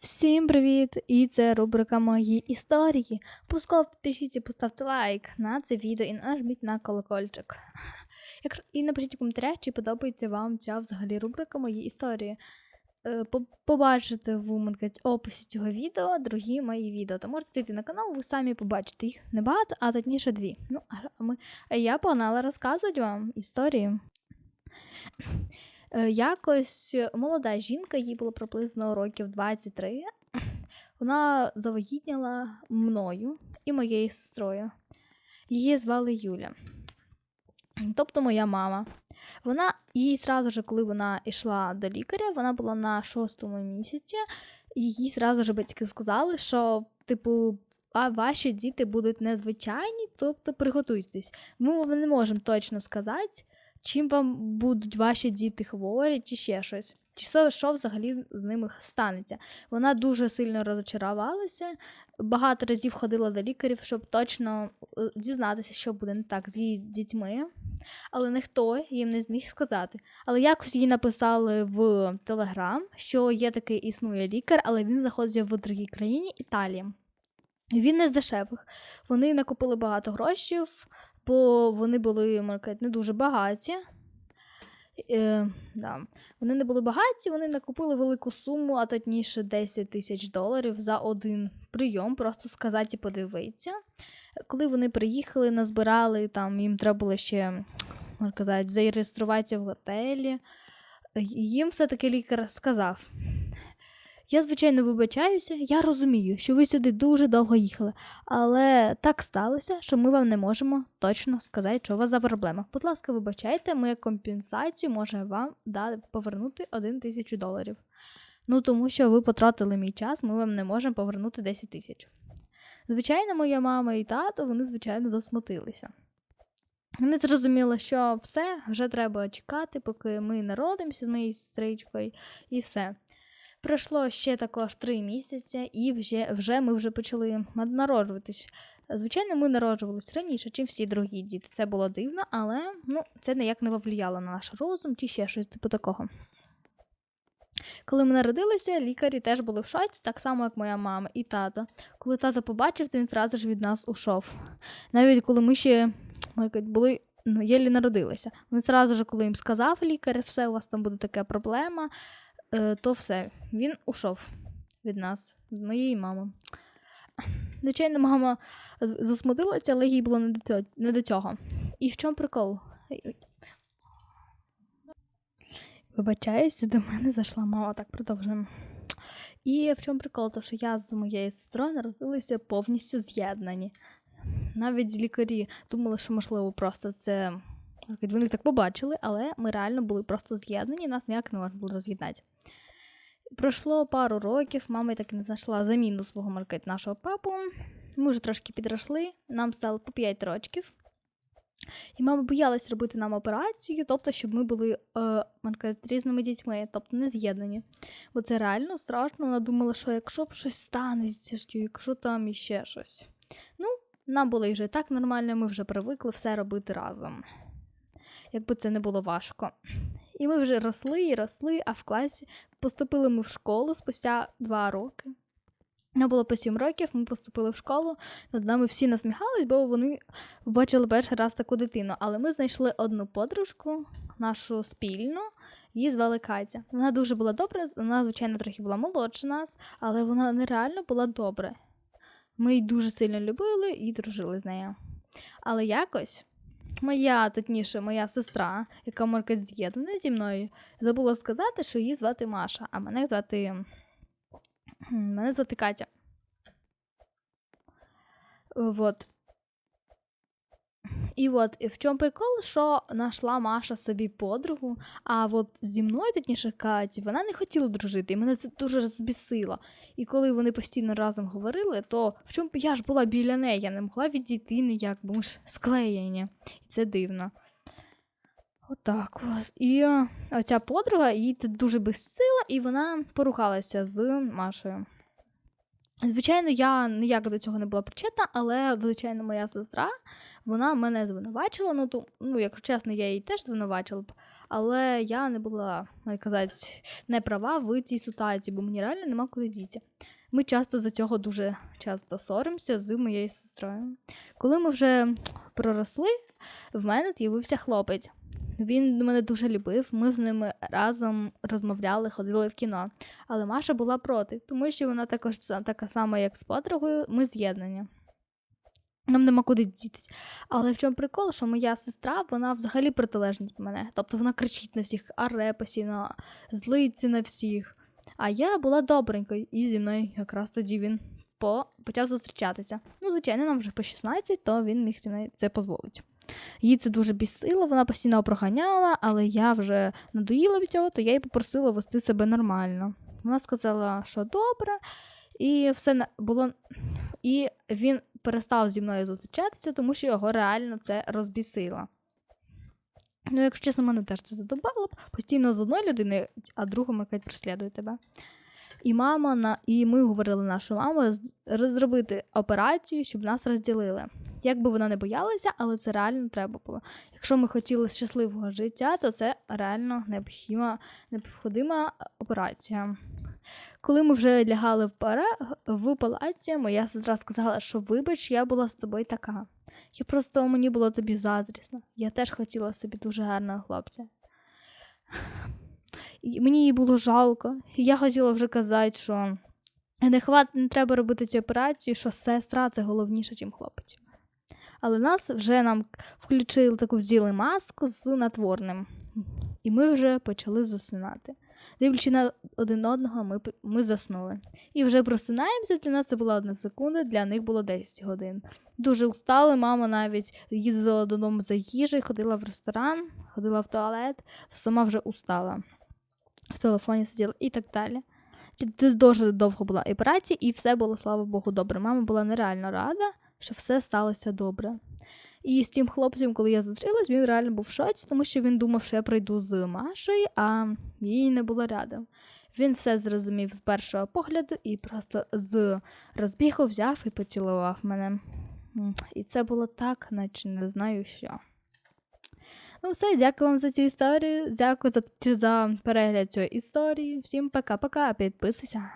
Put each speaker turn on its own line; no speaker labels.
Всім привіт! І це рубрика Мої історії. Пусков підпишіться, поставте лайк на це відео і нажміть на колокольчик. Якщо... І напишіть у коментарях, чи подобається вам ця взагалі рубрика Мої історії. Е, Побачите в маркет, описі цього відео другі мої відео. Та можете зайти на канал, ви самі побачите їх небагато, а точніше дві. Ну, а ми... я погнала розказувати вам історію. Е, Якось молода жінка, їй було приблизно років 23. Вона завагітніла мною і моєю сестрою. Її звали Юля. Тобто моя мама. Вона їй зразу ж, коли вона йшла до лікаря, вона була на шостому місяці, і їй зразу ж батьки сказали, що, типу, а ваші діти будуть незвичайні, тобто приготуйтесь. Ми не можемо точно сказати, чим вам будуть ваші діти хворі, чи ще щось. Чи що, взагалі з ними станеться. Вона дуже сильно розочарувалася, багато разів ходила до лікарів, щоб точно е, дізнатися, що буде не так з її дітьми, але ніхто їм не зміг сказати. Але якось їй написали в Телеграм, що є такий існує лікар, але він знаходиться в другій країні Італії. Він не з дешевих. Вони накопили багато грошей, бо вони були, сказати, не дуже багаті. Е, да. Вони не були багаті, вони накупили велику суму, а точніше 10 тисяч доларів за один прийом, просто сказати і подивитися. Коли вони приїхали, назбирали, там їм треба було ще, можна сказати, зареєструватися в готелі. Їм все-таки лікар сказав. Я, звичайно, вибачаюся, я розумію, що ви сюди дуже довго їхали, але так сталося, що ми вам не можемо точно сказати, що у вас за проблема. Будь ласка, вибачайте, ми компенсацію можемо вам дати повернути 1 тисячу доларів. Ну тому що ви потратили мій час, ми вам не можемо повернути 10 тисяч. Звичайно, моя мама і тато, вони, звичайно, засмутилися. Вони зрозуміли, що все, вже треба чекати, поки ми народимося з моєю сестричкою, і все. Пройшло ще також три місяці, і вже, вже ми вже почали народжуватись. Звичайно, ми народжувалися раніше, ніж всі другі діти. Це було дивно, але ну, це ніяк не повлияло на наш розум чи ще щось типу такого. Коли ми народилися, лікарі теж були в шоці, так само, як моя мама і тато. Коли тато побачив, то він одразу ж від нас ушов. Навіть коли ми ще були, ну, єлі народилися. Він одразу ж, коли їм сказав лікар, все, у вас там буде така проблема, е, то все, він ушов від нас, від моєї мами. Звичайно, мама засмутилася, але їй було не до, цього-. І в чому прикол? Вибачаюсь, до мене зайшла мама, так продовжуємо. І в чому прикол? То що я з моєю сестрою народилися повністю з'єднані. Навіть лікарі думали, що можливо просто це. Вони так побачили, але ми реально були просто з'єднані, нас ніяк не можна було роз'єднати. Пройшло пару років, мама так і не знайшла заміну свого маркет нашого папу. Ми вже трошки підросли, нам стало по 5 років. І мама боялась робити нам операцію, тобто, щоб ми були е, різними дітьми, тобто не з'єднані. Бо це реально страшно. Вона думала, що якщо б щось станеться, що якщо там іще щось. Ну, нам було і вже так нормально, ми вже привикли все робити разом. Якби це не було важко. І ми вже росли і росли, а в класі поступили ми в школу спустя два роки. Нам було по сім років, ми поступили в школу, над нами всі насміхались, бо вони бачили перший раз таку дитину. Але ми знайшли одну подружку, нашу спільну, її звали Катя. Вона дуже була добра, вона, звичайно, трохи була молодша нас, але вона нереально була добра. Ми її дуже сильно любили і дружили з нею. Але якось моя, точніше, моя сестра, яка марка з'єднана зі мною, забула сказати, що її звати Маша, а мене звати. Мене звати Катя. Вот. І от в чому прикол, що знайшла Маша собі подругу, а от зі мною, точніше, Каті, вона не хотіла дружити, і мене це дуже розбісило. І коли вони постійно разом говорили, то в чому я ж була біля неї, я не могла відійти ніяк, бо ми ж склеєні. І це дивно. Отак от. І е, оця подруга їй дуже безсила, і вона поругалася з Машею. Звичайно, я ніяк до цього не була причетна, але, звичайно, моя сестра, вона мене звинувачила. Ну, то, ну, якщо чесно, я її теж звинувачила б. Але я не була, як казати, не права в цій ситуації, бо мені реально нема куди діти. Ми часто за цього дуже часто соримося з моєю сестрою. Коли ми вже проросли, в мене з'явився хлопець. Він мене дуже любив, ми з ними разом розмовляли, ходили в кіно. Але Маша була проти, тому що вона також така сама, як з подругою, ми з'єднані. Нам нема куди дітись. Але в чому прикол, що моя сестра, вона взагалі протилежність мене. Тобто вона кричить на всіх, аре постійно, злиться на всіх. А я була добренькою, і зі мною якраз тоді він по... почав зустрічатися. Ну, звичайно, нам вже по 16, то він міг зі мною це дозволити. Їй це дуже бісило, вона постійно проганяла, але я вже надоїла від цього, то я їй попросила вести себе нормально. Вона сказала, що добре, і все було. І він перестав зі мною зустрічатися, тому що його реально це розбісило. Ну, якщо чесно, мене теж це задобало б. Постійно з одної людини, а другу якась преслідує тебе. І мама на і ми говорили нашу маму зробити операцію, щоб нас розділили. Як би вона не боялася, але це реально треба було. Якщо ми хотіли щасливого життя, то це реально необхідна, необхідна операція. Коли ми вже лягали в, пара, в палаці, моя сестра сказала, що вибач, я була з тобою така. Я просто мені було тобі заздрісно. Я теж хотіла собі дуже гарного хлопця. І мені її було жалко. Я хотіла вже казати, що не хват, не треба робити цю операцію, що сестра це головніше, ніж хлопець. Але нас вже нам включили таку вділи маску з натворним. І ми вже почали засинати. Дивлячи на один одного, ми, ми заснули. І вже просинаємося, для нас це була одна секунда, для них було 10 годин. Дуже устали, мама навіть їздила додому за їжею, ходила в ресторан, ходила в туалет, сама вже устала. В телефоні сиділа і так далі. Це дуже довго була операція, і все було, слава Богу, добре. Мама була нереально рада, що все сталося добре. І з тим хлопцем, коли я зустрілась, він реально був в шоці, тому що він думав, що я прийду з Машею, а їй не було рядом. Він все зрозумів з першого погляду і просто з розбігу взяв і поцілував мене. І це було так, наче не знаю що. Ну, все, дякую вам за цю історію. Дякую за, за перегляд цієї історії. Всім пока-пока, підписуйся.